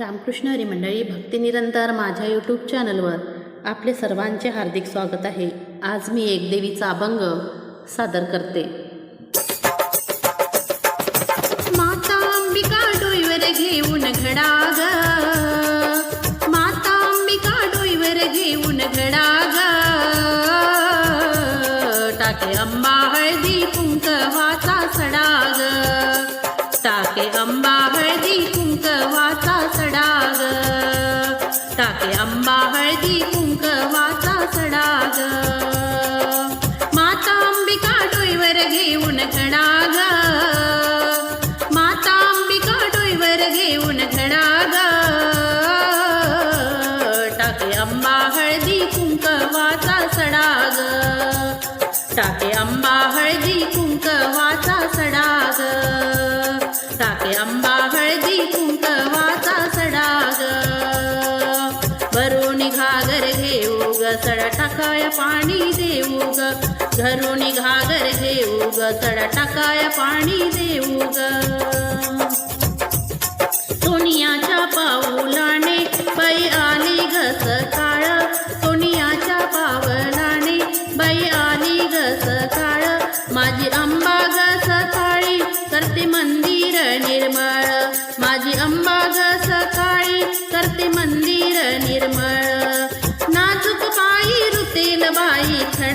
रामकृष्ण हरी मंडळी भक्ती निरंतर माझ्या यूट्यूब चॅनलवर आपले सर्वांचे हार्दिक स्वागत आहे. आज मी एक देवीचा अभंग सादर करते. माता अंबिका डोईवर घेऊन घडाग. माता अंबिका डोईवर घेऊन घडाग. टाके अंबा हळदी कुंकवाचा सडाग. टाके अंबा टाके अंबा हळदी कुंकवाचा सडाग. माता अंबिका डोईवर घेऊन खडाग. माता अंबिका डोईवर घेऊन खडाग. टाके अंबा हळदी कुंकवाचा सडाग. टाके अंबा हळदी ग सडा टाकाय पाणी देऊ ग घरून घागर घेऊ ग सडा टाकाय पाणी देऊ ग सोनियाच्या पाऊलाने बाई आली ग सकाळ सोनियाच्या पावलाने बाई आली ग सकाळ माझी अंबा ग सकाळी करते मंदिर निर्मळ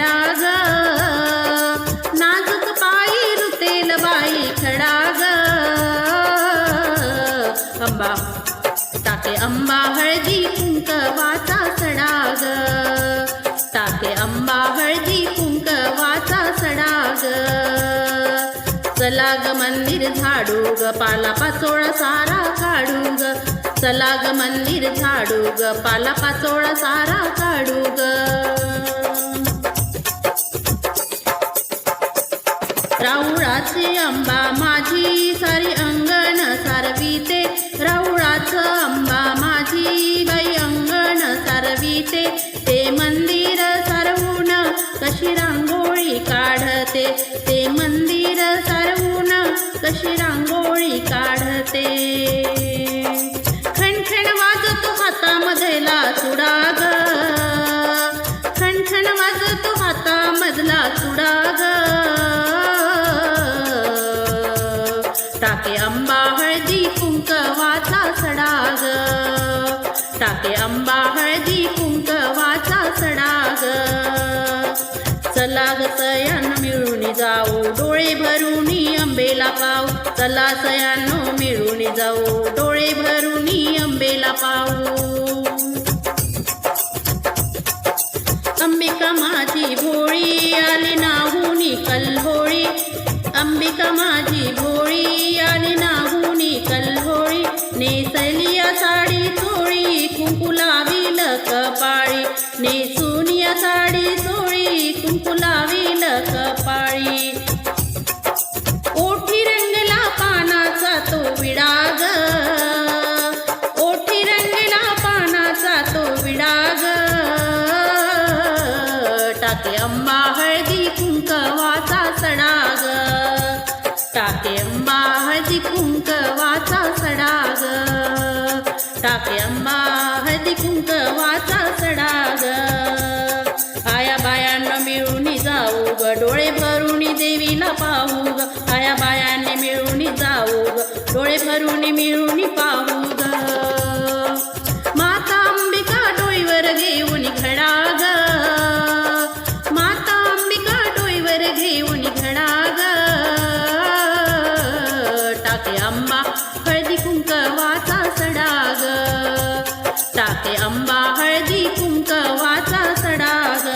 खडा ग नाजूक पायी रुतेल बाई खडा ग अंबा. ताके अंबा हळदी कुंकवाचा सडाग. ताके अंबा हळदी कुंकवाचा सडाग. चला ग मंदिर झाडू ग पाला पाचोळा सारा काढू ग चला ग मंदिर झाडू ग पाला पाचोळा सारा काढू ग राऊळाचे अंबा माझी सारी अंगण सारविते. राऊळाचं अंबा माझी बाई अंगण सारविते. ते मन टाके अंबा हळदी कुंकवाचा सडाग. टाके अंबा हळदी कुंकवाचा सडाग. चला ग सयान मिळून जाऊ. डोळे भरून अंबेला पाऊ चला सयानो मिळून जाऊ. डोळे भरून अंबेला पाऊ अंबिका माझी भोळी आली नाहुनी कल्होळी अंबिका माझी टाके अंबा हळदी कुंकवाचा सडाग. टाके अम्मा हळदी कुंकवाचा सडाग. टाके अम्मा हळदी कुंकवाचा सडाग. आया बायांना मिळून जाऊ ग डोळे भरून देवीला पाहू ग. आया बायांनी मिळून जाऊ ग डोळे भरून मिळून पाहू टाके आंबा हळदी कुंकवाचा सडाग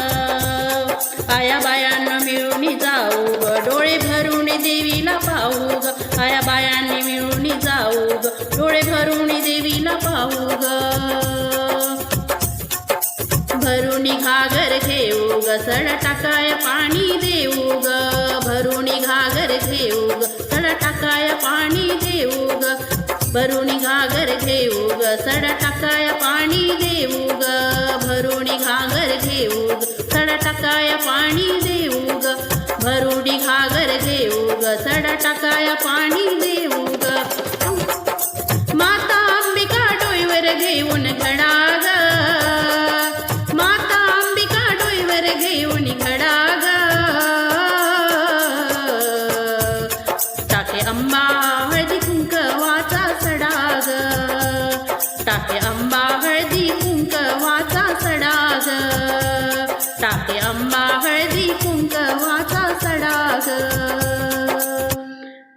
आया बायांना मिळून जाऊ ग. डोळे भरून देवीला पाहू ग. आया बायांनी मिळून जाऊ ग. डोळे भरून देवीला पाहू ग. भरून घागर घेऊ ग. सड टाकाय पाणी देऊ ग. भरून घागर घेऊ ग. सड टाकाय पाणी देऊ ग. भरून घागर घेऊ ग. सड टाकाय पाणी देऊ ग भरुडी घागर घेऊ सडटाकाया पाणी देऊ ग भरुडी घागर घेऊ ग सडटाकाया पाणी देऊ ग माता अंबिका डोईवर घेऊन घडा ग माता अंबिका डोईवर घेऊन घडा ग अंबा.